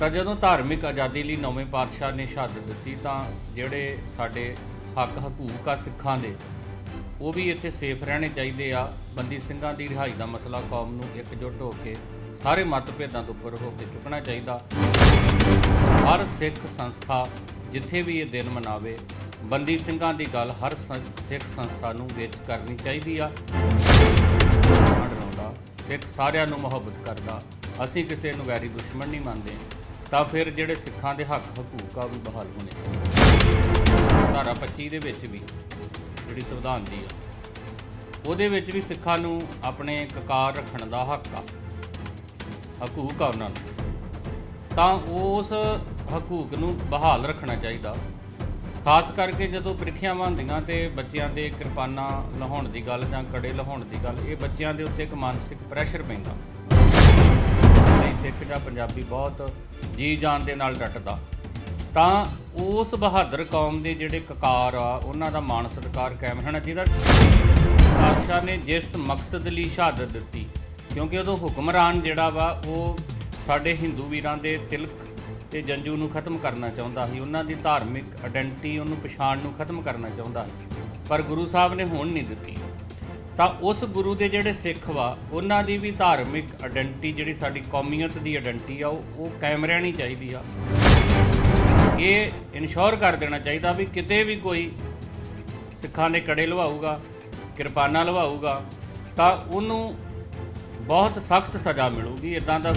ਤਾਂ ਜਦੋਂ ਧਾਰਮਿਕ ਆਜ਼ਾਦੀ ਲਈ ਨੌਵੇਂ ਪਾਤਸ਼ਾਹ ਨੇ ਸ਼ਹਾਦਤ ਦਿੱਤੀ ਤਾਂ ਜਿਹੜੇ ਸਾਡੇ ਹੱਕ ਹਕੂਕ ਆ ਸਿੱਖਾਂ ਦੇ, ਉਹ ਵੀ ਇੱਥੇ ਸੇਫ ਰਹਿਣੇ ਚਾਹੀਦੇ ਆ। ਬੰਦੀ ਸਿੰਘਾਂ ਦੀ ਰਿਹਾਈ ਦਾ ਮਸਲਾ ਕੌਮ ਨੂੰ ਇਕਜੁੱਟ ਹੋ ਕੇ ਸਾਰੇ ਮਤਭੇਦਾਂ ਤੋਂ ਉੱਪਰ ਹੋ ਕੇ ਚੁੱਕਣਾ ਚਾਹੀਦਾ। ਹਰ ਸਿੱਖ ਸੰਸਥਾ ਜਿੱਥੇ ਵੀ ਇਹ ਦਿਨ ਮਨਾਵੇ, ਬੰਦੀ ਸਿੰਘਾਂ ਦੀ ਗੱਲ ਹਰ ਸੰ- ਸਿੱਖ ਸੰਸਥਾ ਨੂੰ ਵਿੱਚ ਕਰਨੀ ਚਾਹੀਦੀ ਆ। ਸਿੱਖ ਸਾਰਿਆਂ ਨੂੰ ਮੁਹੱਬਤ ਕਰਦਾ। ਅਸੀਂ ਕਿਸੇ ਨੂੰ ਵੈਰੀ ਦੁਸ਼ਮਣ ਨਹੀਂ ਮੰਨਦੇ। ਤਾਂ ਫਿਰ ਜਿਹੜੇ ਸਿੱਖਾਂ ਦੇ ਹੱਕ ਹਕੂਕ ਆ ਉਹ ਵੀ ਬਹਾਲ ਹੋਣੇ ਚਾਹੀਦੇ। ਧਾਰਾ 25 ਦੇ ਵਿੱਚ ਵੀ ਜਿਹੜੀ ਸੰਵਿਧਾਨ ਦੀ ਆ, ਉਹਦੇ ਵਿੱਚ ਵੀ ਸਿੱਖਾਂ ਨੂੰ ਆਪਣੇ ਕਕਾਰ ਰੱਖਣ ਦਾ ਹੱਕ ਆ, ਹਕੂਕ ਆ ਉਹਨਾਂ ਨੂੰ। ਤਾਂ ਉਸ ਹਕੂਕ ਨੂੰ ਬਹਾਲ ਰੱਖਣਾ ਚਾਹੀਦਾ। ਖਾਸ ਕਰਕੇ ਜਦੋਂ ਪ੍ਰੀਖਿਆਵਾਂ ਹੁੰਦੀਆਂ ਤੇ ਬੱਚਿਆਂ ਦੇ ਕਿਰਪਾਨਾਂ ਲਾਉਣ ਦੀ ਗੱਲ ਜਾਂ ਕੜੇ ਲਾਉਣ ਦੀ ਗੱਲ, ਇਹ ਬੱਚਿਆਂ ਦੇ ਉੱਤੇ ਇੱਕ ਮਾਨਸਿਕ ਪ੍ਰੈਸ਼ਰ ਪੈਂਦਾ। ਪੰਜਾਬੀ ਬਹੁਤ ਜੀ ਜਾਨ ਦੇ ਨਾਲ ਡਟਦਾ। ਤਾਂ ਉਸ ਬਹਾਦਰ ਕੌਮ ਦੇ ਜਿਹੜੇ ਕਕਾਰ ਆ, ਉਹਨਾਂ ਦਾ ਮਾਣ ਸਤਿਕਾਰ ਕਾਇਮ ਰਹਿਣਾ ਚਾਹੀਦਾ। ਪਾਤਸ਼ਾਹ ਨੇ ਜਿਸ ਮਕਸਦ ਲਈ ਸ਼ਹਾਦਤ ਦਿੱਤੀ, ਕਿਉਂਕਿ ਉਦੋਂ ਹੁਕਮਰਾਨ ਜਿਹੜਾ ਵਾ, ਉਹ ਸਾਡੇ ਹਿੰਦੂ ਵੀਰਾਂ ਦੇ ਤਿਲਕ ਤੇ ਜੰਜੂ ਨੂੰ ਖਤਮ ਕਰਨਾ ਚਾਹੁੰਦਾ ਸੀ। ਉਹਨਾਂ ਦੀ ਧਾਰਮਿਕ ਆਇਡੈਂਟੀ ਉਹਨੂੰ ਪਛਾਣ ਨੂੰ ਖਤਮ ਕਰਨਾ ਚਾਹੁੰਦਾ ਸੀ। ਪਰ ਗੁਰੂ ਸਾਹਿਬ ਨੇ ਹੁਣ ਨਹੀਂ ਦਿੱਤੀ। ਤਾਂ ਉਸ ਗੁਰੂ ਦੇ ਜਿਹੜੇ ਸਿੱਖ ਵਾ, ਉਹਨਾਂ ਦੀ ਵੀ ਧਾਰਮਿਕ ਆਇਡੈਂਟੀ ਜਿਹੜੀ ਸਾਡੀ ਕੌਮੀਅਤ ਦੀ ਆਇਡੈਂਟੀ ਆ, ਉਹ ਉਹ ਕਾਇਮ ਰਹਿਣੀ ਚਾਹੀਦੀ ਆ। ਇਹ ਇਨਸ਼ੋਰ ਕਰ ਦੇਣਾ ਚਾਹੀਦਾ ਵੀ ਕਿਤੇ ਵੀ ਕੋਈ ਸਿੱਖਾਂ ਦੇ ਕੜੇ ਲਵਾਊਗਾ, ਕਿਰਪਾਨਾਂ ਲਵਾਊਗਾ, ਤਾਂ ਉਹਨੂੰ ਬਹੁਤ ਸਖਤ ਸਜ਼ਾ ਮਿਲੂਗੀ ਇਦਾਂ ਦਾ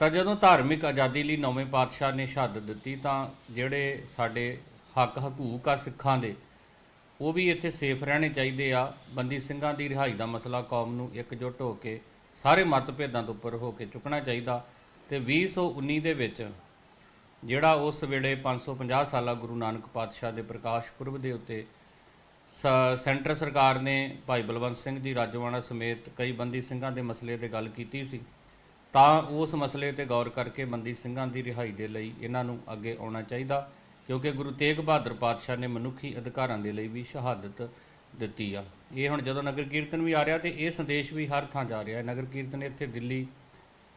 ਤਾਂ ਜਦੋਂ ਧਾਰਮਿਕ ਆਜ਼ਾਦੀ ਲਈ ਨੌਵੇਂ ਪਾਤਸ਼ਾਹ ਨੇ ਸ਼ਹਾਦਤ ਦਿੱਤੀ, ਤਾਂ ਜਿਹੜੇ ਸਾਡੇ ਹੱਕ ਹਕੂਕ ਆ ਸਿੱਖਾਂ ਦੇ ਉਹ ਵੀ ਇੱਥੇ ਸੇਫ ਰਹਿਣੇ ਚਾਹੀਦੇ ਆ। ਬੰਦੀ ਸਿੰਘਾਂ ਦੀ ਰਿਹਾਈ ਦਾ ਮਸਲਾ ਕੌਮ ਨੂੰ ਇਕਜੁੱਟ ਹੋ ਕੇ ਸਾਰੇ ਮਤਭੇਦਾਂ ਤੋਂ ਉੱਪਰ ਹੋ ਕੇ ਚੁੱਕਣਾ ਚਾਹੀਦਾ ਤੇ 2019 ਦੇ ਵਿੱਚ ਜਿਹੜਾ ਉਸ ਵੇਲੇ 550 ਸਾਲਾ ਗੁਰੂ ਨਾਨਕ ਪਾਤਸ਼ਾਹ ਦੇ ਪ੍ਰਕਾਸ਼ ਪੁਰਬ ਦੇ ਉੱਤੇ ਸ- ਸੈਂਟਰ ਸਰਕਾਰ ਨੇ ਭਾਈ ਬਲਵੰਤ ਸਿੰਘ ਜੀ ਰਾਜਵਾਨਾ ਸਮੇਤ ਕਈ ਬੰਦੀ ਸਿੰਘਾਂ ਦੇ ਮਸਲੇ ਤੇ ਗੱਲ ਕੀਤੀ ਸੀ। ਤਾਂ ਉਸ ਮਸਲੇ ਤੇ ਗੌਰ ਕਰਕੇ ਬੰਦੀ ਸਿੰਘਾਂ ਦੀ ਰਿਹਾਈ ਦੇ ਲਈ ਇਹਨਾਂ ਨੂੰ ਅੱਗੇ ਆਉਣਾ ਚਾਹੀਦਾ। ਕਿਉਂਕਿ ਗੁਰੂ ਤੇਗ ਬਹਾਦਰ ਪਾਤਸ਼ਾਹ ਨੇ ਮਨੁੱਖੀ ਅਧਿਕਾਰਾਂ ਦੇ ਲਈ ਵੀ ਸ਼ਹਾਦਤ ਦਿੱਤੀ ਆ। ਇਹ ਹੁਣ ਜਦੋਂ ਨਗਰ ਕੀਰਤਨ ਵੀ ਆ ਰਿਹਾ ਤੇ ਇਹ ਸੰਦੇਸ਼ ਵੀ ਹਰ ਥਾਂ ਜਾ ਰਿਹਾ। ਹੈ ਨਗਰ ਕੀਰਤਨ ਇੱਥੇ ਦਿੱਲੀ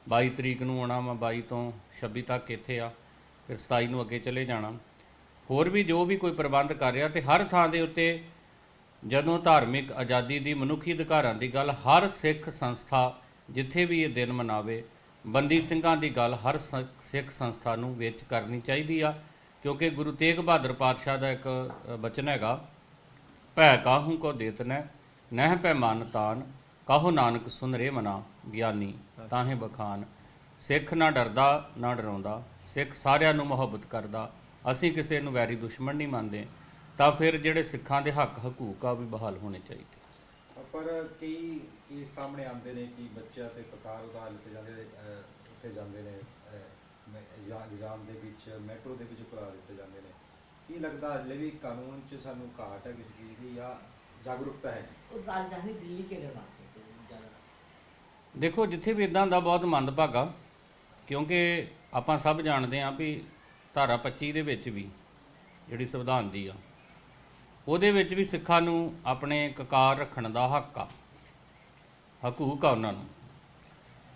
22 ਤਰੀਕ ਨੂੰ ਆਉਣਾ ਵਾ 22 ਤੋਂ 26 ਤੱਕ ਇੱਥੇ ਆ, ਫਿਰ 27 ਨੂੰ ਅੱਗੇ ਚਲੇ ਜਾਣਾ। ਹੋਰ ਵੀ ਜੋ ਵੀ ਕੋਈ ਪ੍ਰਬੰਧ ਕਰ ਰਿਹਾ ਤੇ ਹਰ ਥਾਂ ਦੇ ਉੱਤੇ ਜਦੋਂ ਧਾਰਮਿਕ ਆਜ਼ਾਦੀ ਦੀ ਮਨੁੱਖੀ ਅਧਿਕਾਰਾਂ ਦੀ ਗੱਲ ਹਰ ਸਿੱਖ ਸੰਸਥਾ ਜਿੱਥੇ ਵੀ ਇਹ ਦਿਨ ਮਨਾਵੇ, ਬੰਦੀ ਸਿੰਘਾਂ ਦੀ ਗੱਲ ਹਰ ਸਿੱਖ ਸੰਸਥਾ ਨੂੰ ਵਿੱਚ ਕਰਨੀ ਚਾਹੀਦੀ ਆ। ਕਿਉਂਕਿ ਗੁਰੂ ਤੇਗ ਬਹਾਦਰ ਪਾਤਸ਼ਾਹ ਦਾ ਇੱਕ ਅ, ਬਚਨ ਹੈਗਾ ਭੈ ਕਾਹੂ ਕੋ ਦੇਤਨੈ ਨਹਿ ਪੈ ਮਨ ਤਾਨ ਕਾਹੋ ਨਾਨਕ ਸੁਨਰੇ ਮਨਾ ਗਿਆਨੀ ਤਾਹੇ ਬਖਾਨ। ਸਿੱਖ ਨਾ ਡਰਦਾ ਨਾ ਡਰਾਉਂਦਾ ਸਿੱਖ ਸਾਰਿਆਂ ਨੂੰ ਮੁਹੱਬਤ ਕਰਦਾ ਅਸੀਂ ਕਿਸੇ ਨੂੰ ਵੈਰੀ ਦੁਸ਼ਮਣ ਨਹੀਂ ਮੰਨਦੇ ਤਾਂ ਫਿਰ ਜਿਹੜੇ ਸਿੱਖਾਂ ਦੇ ਹੱਕ ਹਕੂਕ ਆ ਉਹ ਵੀ ਬਹਾਲ ਹੋਣੇ ਚਾਹੀਦੇ। ਪਰ ਕਈ ਇਹ ਸਾਹਮਣੇ ਆਉਂਦੇ ਨੇ ਕਿ ਬੱਚਿਆਂ ਤੇ ਕਕਾਰ ਉਤਾਰ ਲਿੱਤੇ ਜਾਂਦੇ ਉੱਥੇ ਜਾਂਦੇ ਨੇ? ਐਗਜ਼ਾਮ ਦੇ ਵਿੱਚ ਮੈਟਰੋ ਦੇ ਵਿੱਚ ਕਰਾ ਦਿੱਤੇ ਜਾਂਦੇ ਨੇ। ਕੀ ਲੱਗਦਾ ਹਲੇ ਵੀ ਕਾਨੂੰਨ 'ਚ ਸਾਨੂੰ ਘਾਟ ਹੈ ਕਿਸੇ ਚੀਜ਼ ਦੀ ਜਾਂ ਜਾਗਰੂਕਤਾ ਹੈ ਉਹ ਰਾਜਧਾਨੀ ਦਿੱਲੀ ਕੇ ਰਹਿਣਾ ਦੇਖੋ ਜਿੱਥੇ ਵੀ ਇਦਾਂ ਦਾ ਬਹੁਤ ਮੰਦਭਾਗਾ ਕਿਉਂਕਿ ਆਪਾਂ ਸਭ ਜਾਣਦੇ ਹਾਂ ਵੀ ਧਾਰਾ 25 ਦੇ ਵਿੱਚ ਵੀ ਜਿਹੜੀ ਸੰਵਿਧਾਨ ਦੀ ਆ ਉਹਦੇ ਵਿੱਚ ਵੀ ਸਿੱਖਾਂ ਨੂੰ ਆਪਣੇ ਕਕਾਰ ਰੱਖਣ ਦਾ ਹੱਕ ਆ ਹਕੂਕ ਆ ਉਹਨਾਂ ਨੂੰ।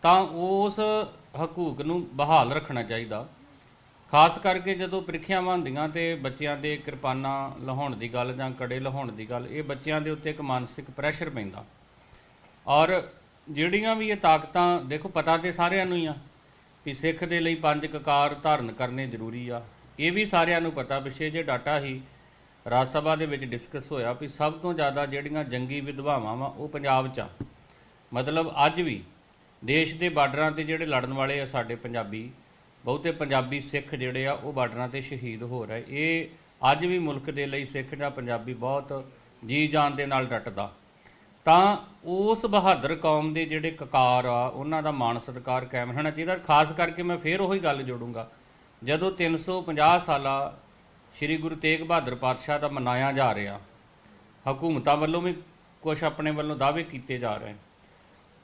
ਤਾਂ ਉਸ ਹਕੂਕ ਨੂੰ ਬਹਾਲ ਰੱਖਣਾ ਚਾਹੀਦਾ। ਖਾਸ ਕਰਕੇ ਜਦੋਂ ਪ੍ਰੀਖਿਆਵਾਂ ਹੁੰਦੀਆਂ ਤੇ ਬੱਚਿਆਂ ਦੇ ਕਿਰਪਾਨਾਂ ਲਹਾਉਣ ਦੀ ਗੱਲ ਜਾਂ ਕੜੇ ਲਹਾਉਣ ਦੀ ਗੱਲ, ਇਹ ਬੱਚਿਆਂ ਦੇ ਉੱਤੇ ਇੱਕ ਮਾਨਸਿਕ ਪ੍ਰੈਸ਼ਰ ਪੈਂਦਾ। ਔਰ ਜਿਹੜੀਆਂ ਵੀ ਇਹ ਤਾਕਤਾਂ, ਦੇਖੋ ਪਤਾ ਤੇ ਸਾਰਿਆਂ ਨੂੰ ਹੀ ਆ ਵੀ ਸਿੱਖ ਦੇ ਲਈ ਪੰਜ ਕਕਾਰ ਧਾਰਨ ਕਰਨੇ ਜ਼ਰੂਰੀ ਆ। ਇਹ ਵੀ ਸਾਰਿਆਂ ਨੂੰ ਪਤਾ ਪਿਛੇ ਜੇ ਡਾਟਾ ਹੀ ਰਾਜ ਸਭਾ ਦੇ ਵਿੱਚ ਡਿਸਕਸ ਹੋਇਆ ਵੀ ਸਭ ਤੋਂ ਜ਼ਿਆਦਾ ਜਿਹੜੀਆਂ ਜੰਗੀ ਵਿਧਵਾਵਾਂ ਵਾ, ਉਹ ਪੰਜਾਬ 'ਚ ਆ। ਮਤਲਬ ਅੱਜ ਵੀ ਦੇਸ਼ ਦੇ ਬਾਰਡਰਾਂ ਤੇ ਜਿਹੜੇ ਲੜਨ ਵਾਲੇ ਆ ਸਾਡੇ ਪੰਜਾਬੀ, ਬਹੁਤੇ ਪੰਜਾਬੀ ਸਿੱਖ ਜਿਹੜੇ ਆ, ਉਹ ਬਾਰਡਰਾਂ ਤੇ ਸ਼ਹੀਦ ਹੋ ਰਹੇ। ਇਹ ਅੱਜ ਵੀ ਮੁਲਕ ਦੇ ਲਈ ਸਿੱਖ ਜਾਂ ਪੰਜਾਬੀ ਬਹੁਤ ਜੀ ਜਾਨ ਦੇ ਨਾਲ ਡਟਦਾ। ਤਾਂ ਉਸ ਬਹਾਦਰ ਕੌਮ ਦੇ ਜਿਹੜੇ ਕਕਾਰ ਆ, ਉਹਨਾਂ ਦਾ ਮਾਣ ਸਤਿਕਾਰ ਕਾਇਮ ਰਹਿਣਾ ਚਾਹੀਦਾ। ਖਾਸ ਕਰਕੇ ਮੈਂ ਫੇਰ ਉਹੀ ਗੱਲ ਜੋੜੂੰਗਾ। ਜਦੋਂ 350 ਸਾਲਾ ਸ੍ਰੀ ਗੁਰੂ ਤੇਗ ਬਹਾਦਰ ਪਾਤਸ਼ਾਹ ਦਾ ਮਨਾਇਆ ਜਾ ਰਿਹਾ, ਹਕੂਮਤਾਂ ਵੱਲੋਂ ਵੀ ਕੁਝ ਆਪਣੇ ਵੱਲੋਂ ਦਾਅਵੇ ਕੀਤੇ ਜਾ ਰਹੇ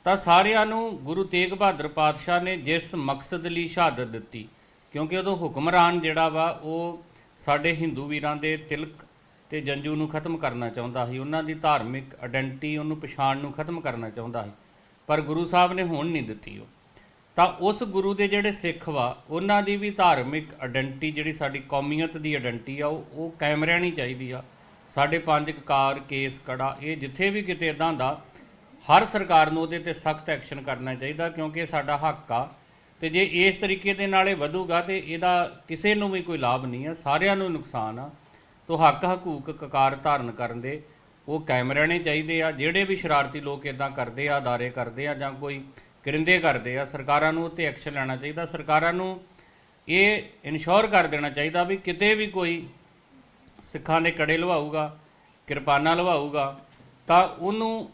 ਤਾਂ ਸਾਰਿਆਂ ਨੂੰ ਗੁਰੂ ਤੇਗ ਬਹਾਦਰ ਪਾਤਸ਼ਾਹ ਨੇ ਜਿਸ ਮਕਸਦ ਲਈ ਸ਼ਹਾਦਤ ਦਿੱਤੀ, ਕਿਉਂਕਿ ਉਦੋਂ ਹੁਕਮਰਾਨ ਜਿਹੜਾ ਵਾ, ਉਹ ਸਾਡੇ ਹਿੰਦੂ ਵੀਰਾਂ ਦੇ ਤਿਲਕ ਤੇ ਜੰਜੂ ਨੂੰ ਖਤਮ ਕਰਨਾ ਚਾਹੁੰਦਾ ਸੀ। ਉਹਨਾਂ ਦੀ ਧਾਰਮਿਕ ਆਇਡੈਂਟੀ ਉਹਨੂੰ ਪਛਾਣ ਨੂੰ ਖਤਮ ਕਰਨਾ ਚਾਹੁੰਦਾ ਸੀ, ਪਰ ਗੁਰੂ ਸਾਹਿਬ ਨੇ ਹੁਣ ਨਹੀਂ ਦਿੱਤੀ ਉਹ। ਤਾਂ ਉਸ ਗੁਰੂ ਦੇ ਜਿਹੜੇ ਸਿੱਖ ਵਾ, ਉਹਨਾਂ ਦੀ ਵੀ ਧਾਰਮਿਕ ਆਇਡੈਂਟੀ ਜਿਹੜੀ ਸਾਡੀ ਕੌਮੀਅਤ ਦੀ ਆਇਡੈਂਟੀ ਆ, ਉਹ ਉਹ ਕਾਇਮ ਰਹਿਣੀ ਚਾਹੀਦੀ ਆ। ਸਾਡੇ ਪੰਜ ਕਕਾਰ, ਕੇਸ, ਕੜਾ, ਇਹ ਜਿੱਥੇ ਵੀ ਕਿਤੇ ਇਦਾਂ ਦਾ ਹਰ ਸਰਕਾਰ ਨੂੰ ਉਹਦੇ ਤੇ ਸਖਤ ਐਕਸ਼ਨ ਕਰਨਾ ਚਾਹੀਦਾ, ਕਿਉਂਕਿ ਇਹ ਸਾਡਾ ਹੱਕ ਆ। ਤੇ ਜੇ ਇਸ ਤਰੀਕੇ ਦੇ ਨਾਲ ਇਹ ਵਧੂਗਾ ਤੇ ਇਹਦਾ ਕਿਸੇ ਨੂੰ ਵੀ ਕੋਈ ਲਾਭ ਨਹੀਂ ਆ, ਸਾਰਿਆਂ ਨੂੰ ਨੁਕਸਾਨ ਆ। ਤੋ ਹੱਕ ਹਕੂਕ ਕਕਾਰ ਧਾਰਨ ਕਰਨ ਦੇ ਉਹ ਕਾਇਮ ਰਹਿਣੇ ਚਾਹੀਦੇ ਆ। ਜਿਹੜੇ ਵੀ ਸ਼ਰਾਰਤੀ ਲੋਕ ਇਦਾਂ ਕਰਦੇ ਆ, ਅਦਾਰੇ ਕਰਦੇ ਆ ਜਾਂ ਕੋਈ ਕਰਿੰਦੇ ਕਰਦੇ ਆ, ਸਰਕਾਰਾਂ ਨੂੰ ਉੱਤੇ ਐਕਸ਼ਨ ਲੈਣਾ ਚਾਹੀਦਾ। ਸਰਕਾਰਾਂ ਨੂੰ ਇਹ ਇਨਸ਼ੋਰ ਕਰ ਦੇਣਾ ਚਾਹੀਦਾ ਵੀ ਕਿਤੇ ਵੀ ਕੋਈ ਸਿੱਖਾਂ ਦੇ ਕੜੇ ਲਵਾਊਗਾ, ਕਿਰਪਾਨਾਂ ਲਵਾਊਗਾ, ਤਾਂ ਉਹਨੂੰ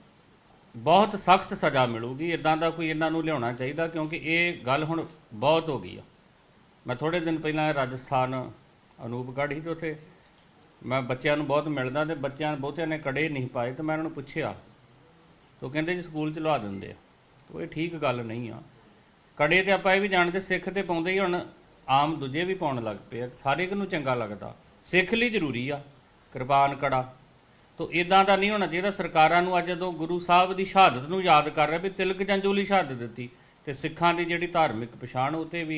ਬਹੁਤ ਸਖਤ ਸਜ਼ਾ ਮਿਲੂਗੀ ਇਦਾਂ ਦਾ ਕੋਈ ਇਹਨਾਂ ਨੂੰ ਲਿਆਉਣਾ ਚਾਹੀਦਾ ਕਿਉਂਕਿ ਇਹ ਗੱਲ ਹੁਣ ਬਹੁਤ ਹੋ ਗਈ ਆ। ਮੈਂ ਥੋੜੇ ਦਿਨ ਪਹਿਲਾਂ ਰਾਜਸਥਾਨ, ਅਨੂਪਗੜ੍ਹ ਸੀ ਤੇ ਉੱਥੇ ਮੈਂ ਬੱਚਿਆਂ ਨੂੰ ਬਹੁਤ ਮਿਲਦਾ ਤੇ ਬੱਚਿਆਂ, ਬਹੁਤਿਆਂ ਨੇ ਕੜੇ ਨਹੀਂ ਪਾਏ ਤੇ ਮੈਂ ਉਹਨਾਂ ਨੂੰ ਪੁੱਛਿਆ, ਤੇ ਉਹ ਕਹਿੰਦੇ ਜੀ ਸਕੂਲ ਚ ਲਵਾ ਦਿੰਦੇ ਆ। ਤੇ ਇਹ ਠੀਕ ਗੱਲ ਨਹੀਂ ਆ। ਕੜੇ ਤੇ ਆਪਾਂ ਇਹ ਵੀ ਜਾਣਦੇ, ਸਿੱਖ ਤੇ ਪਾਉਂਦੇ ਹੀ ਹੁਣ ਆਮ ਦੂਜੇ ਵੀ ਪਾਉਣ ਲੱਗ ਪਏ ਆ। ਸਾਰੇ ਇੱਕ ਨੂੰ ਚੰਗਾ ਲੱਗਦਾ। ਸਿੱਖ ਲਈ ਜ਼ਰੂਰੀ ਆ। ਕਿਰਪਾਨ ਕੜਾ। ਤੋ ਇਦਾਂ ਦਾ ਨਹੀਂ ਹੋਣਾ ਚਾਹੀਦਾ। ਸਰਕਾਰਾਂ ਨੂੰ ਅੱਜ ਜਦੋਂ ਗੁਰੂ ਸਾਹਿਬ ਦੀ ਸ਼ਹਾਦਤ ਨੂੰ ਯਾਦ ਕਰ ਰਿਹਾ ਵੀ ਤਿਲਕ ਜੰਜੂਲੀ ਸ਼ਹਾਦਤ ਦਿੱਤੀ, ਤੇ ਸਿੱਖਾਂ ਦੀ ਜਿਹੜੀ ਧਾਰਮਿਕ ਪਛਾਣ, ਉਹ ਤੇ ਵੀ